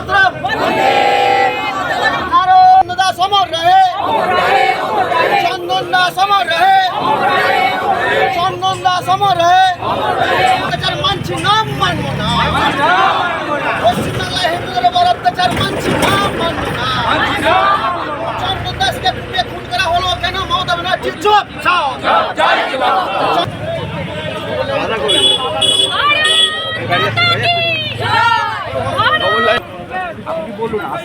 মাতরম। আরও অন্নদা সমর রহে। চন্দনদা সমর রহে। চন্দনদা সমর রহে। অত্যাচার মানছি নাম মানব না। পশ্চিমবাংলা হিন্দুদের উপর অত্যাচার মানছি নাম মানব না। চন্দন দাসকে খুন করা হলো কেন মমতা ব্যানার্জি চুপ চাও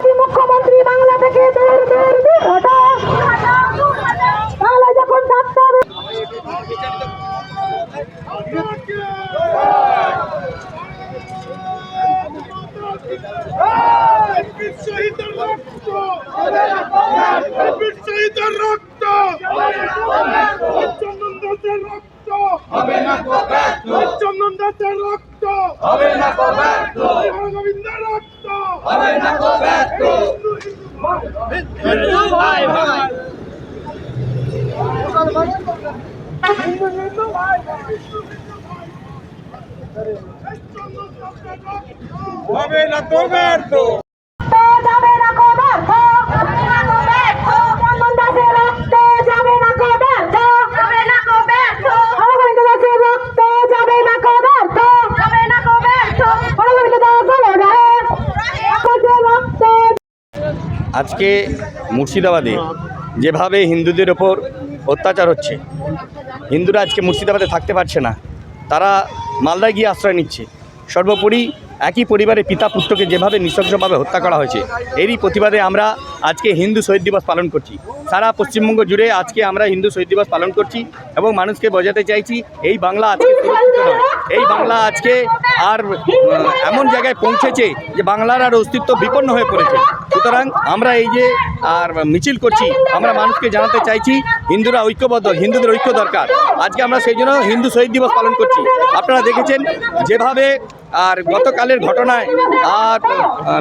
মুখ্যমন্ত্রী বাংলা থেকে দূর দূর দূর হটো বাংলা যখন থাকতে হবে শহীদের রক্ত শহীদের রক্ত। চন্দন ব্যর্থ। রক্ত চন্দন দাসের রক্ত গোবিন্দের ভাই হবে না তো ব্যর্থ তো যাবে না কো ব্যর্থ চন্দন দাসের রক্ত যাবে না কো ব্যর্থ যাবে না কো ব্যর্থ অরবিন্দ দাসের রক্ত যাবে না কো ব্যর্থ যাবে না কো ব্যর্থ অরবিন্দ দাস লড়াই আকাশের রক্ত আজকে মুর্শিদাবাদে যেভাবে হিন্দুদের ওপর অত্যাচার হচ্ছে, হিন্দুরা আজকে মুর্শিদাবাদে থাকতে পারছে না। তারা মালদায় গিয়ে আশ্রয় নিচ্ছে। সর্বোপরি একই পরিবারের পিতা পুত্রকে যেভাবে নৃশংসভাবে হত্যা করা হয়েছে, এরই প্রতিবাদে আমরা আজকে হিন্দু শহীদ দিবস পালন করছি। সারা পশ্চিমবঙ্গ জুড়ে আজকে আমরা হিন্দু শহীদ দিবস পালন করছি এবং মানুষকে বোঝাতে চাইছি, এই বাংলা আজকে এই বাংলা আজকে আর এমন জায়গায় পৌঁছেছে যে বাংলার আর অস্তিত্ব বিপন্ন হয়ে পড়েছে। সুতরাং আমরা এই যে আর মিছিল করছি, আমরা মানুষকে জানাতে চাইছি, হিন্দুরা ঐক্যবদ্ধ, হিন্দুদের ঐক্য দরকার। আজকে আমরা সেই জন্য হিন্দু শহীদ দিবস পালন করছি। আপনারা দেখেছেন, যেভাবে আর গতকালের ঘটনায়, আর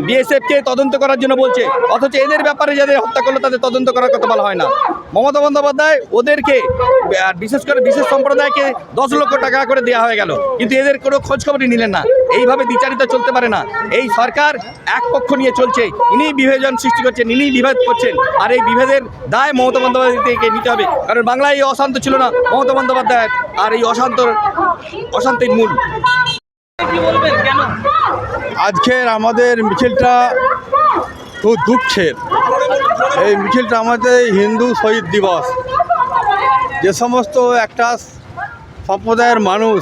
বিএসএফকে তদন্ত করার জন্য বলছে। অথচ এদের ব্যাপারে যাদের হত্যা করল, তাদের তদন্ত করার কথা বলা হয় না। মমতা বন্দ্যোপাধ্যায় ওদেরকে বিশেষ করে বিশেষ সম্প্রদায়কে দশ লক্ষ টাকা করে দেওয়া হয়ে গেল। কিন্তু এদের কোনো খোঁজখবরই নিলেন না। এইভাবে বিচারিত চলতে পারে না। এই সরকার এক পক্ষ নিয়ে চলছে ইনি বিভাজন সৃষ্টি করছেন ইনি বিভেদ করছেন। আর এই বিভেদের দায় মমতা বন্দ্যোপাধ্যায়কে নিতে হবে। কারণ বাংলায় এই অশান্ত ছিল না মমতা বন্দ্যোপাধ্যায় আর এই অশান্ত অশান্তির মূল। আজকের আমাদের মিছিলটা খুব দুঃখের। এই মিছিলটা আমাদের হিন্দু শহীদ দিবস। যে সমস্ত একটা সম্প্রদায়ের মানুষ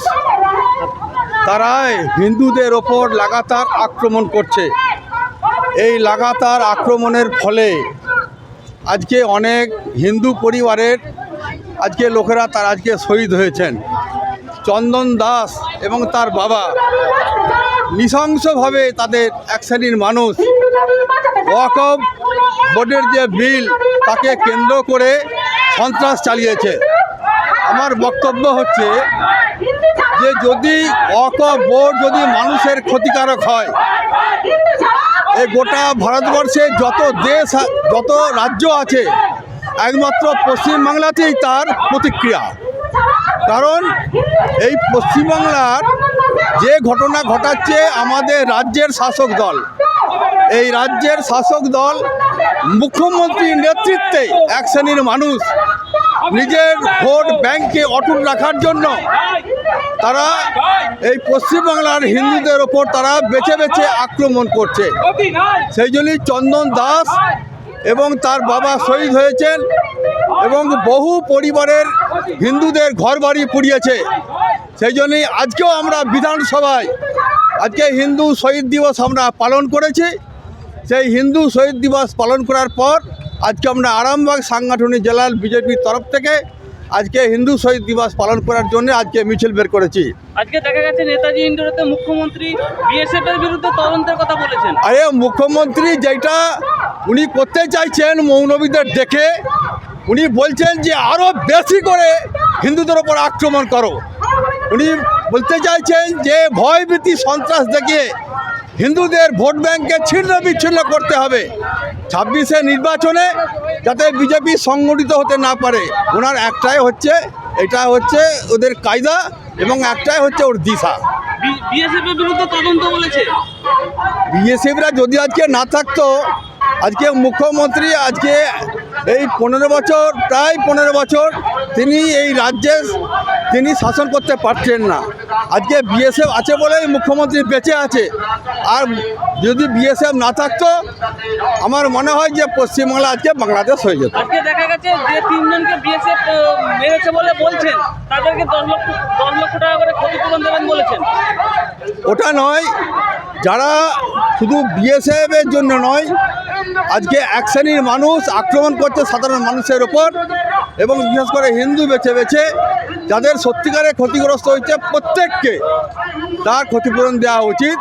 তারা হিন্দুদের ওপর লাগাতার আক্রমণ করছে। এই লাগাতার আক্রমণের ফলে আজকে অনেক হিন্দু পরিবারের আজকে লোকেরা তার আজকে শহীদ হয়েছেন। চন্দন দাস এবং তার বাবা নৃশংসভাবে তাদের এক শ্রেণির মানুষ ওয়াকফ বোর্ডের যে বিল, তাকে কেন্দ্র করে সন্ত্রাস চালিয়েছে। আমার বক্তব্য হচ্ছে যে যদি ওয়াকফ বোর্ড যদি মানুষের ক্ষতিকারক হয় এই গোটা ভারতবর্ষে যত দেশ, যত রাজ্য আছে, একমাত্র পশ্চিমবাংলাতেই তার প্রতিক্রিয়া। কারণ এই পশ্চিমবাংলার যে ঘটনা ঘটাচ্ছে আমাদের রাজ্যের শাসক দল, এই রাজ্যের শাসক দল মুখ্যমন্ত্রীর নেতৃত্বে এক শ্রেণির মানুষ নিজের ভোট ব্যাংকে অটুট রাখার জন্য তারা এই পশ্চিমবাংলার হিন্দুদের ওপর তারা বেছে বেছে আক্রমণ করছে। সেই জন্যই চন্দন দাস এবং তার বাবা শহীদ হয়েছেন। এবং বহু পরিবারের হিন্দুদের ঘরবাড়ি পুড়িয়েছে। সেই জন্যই আজকেও আমরা বিধানসভায় আজকে হিন্দু শহীদ দিবস আমরা পালন করেছি। সেই হিন্দু শহীদ দিবস পালন করার পর আজকে আমরা আরামবাগ সাংগঠনিক জেলার বিজেপির তরফ থেকে আজকে হিন্দু শহীদ দিবস পালন করার জন্য আজকে মিছিল বের করেছি। আজকে দেখা গেছে নেতাজি ইন্ডোরেতে মুখ্যমন্ত্রী বিএসএফ এর বিরুদ্ধে তদন্তের কথা বলেছেন। আরে মুখ্যমন্ত্রী যেটা উনি করতে চাইছেন মৌলবীদের দেখে উনি বলছেন যে আরও বেশি করে হিন্দুদের ওপর আক্রমণ করো। উনি বলতে চাইছেন যে ভয়ভীতি সন্ত্রাস দেখিয়ে হিন্দুদের ভোট ব্যাংকে ছিন্ন বিচ্ছিন্ন করতে হবে। ছাব্বিশে নির্বাচনে যাতে বিজেপি সংগঠিত হতে না পারে। ওনার একটাই হচ্ছে এটা হচ্ছে ওদের কায়দা এবং একটাই হচ্ছে ওর দিশা। বিএসএফ বিরুদ্ধে তদন্ত বলেছে। বিএসএফরা যদি আজকে না থাকতো আজকে মুখ্যমন্ত্রী আজকে এই পনেরো বছর প্রায় পনেরো বছর তিনি এই রাজ্যে তিনি শাসন করতে পারছেন না। আজকে বিএসএফ আছে বলেই মুখ্যমন্ত্রী বেঁচে আছে। আর যদি বিএসএফ না থাকতো আমার মনে হয় যে পশ্চিমবাংলা আজকে বাংলাদেশ হয়ে যেত। আজকে দেখা গেছে যে তিনজনকে বিএসএফ মেরেছে বলে বলছেন। তাদেরকে দশ লক্ষ দশ লক্ষ টাকা করে ক্ষতিপূরণ দেবেন বলেছেন। ওটা নয় যারা শুধু বিএসএফ এর জন্য নয় আজকে এক শ্রেণির মানুষ আক্রমণ করছে সাধারণ মানুষের ওপর এবং বিশেষ করে হিন্দু বেছে বেছে যাদের সত্যিকারে ক্ষতিগ্রস্ত হয়েছে প্রত্যেককে তার ক্ষতিপূরণ দেওয়া উচিত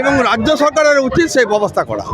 এবং রাজ্য সরকারের উচিত সেই ব্যবস্থা করা।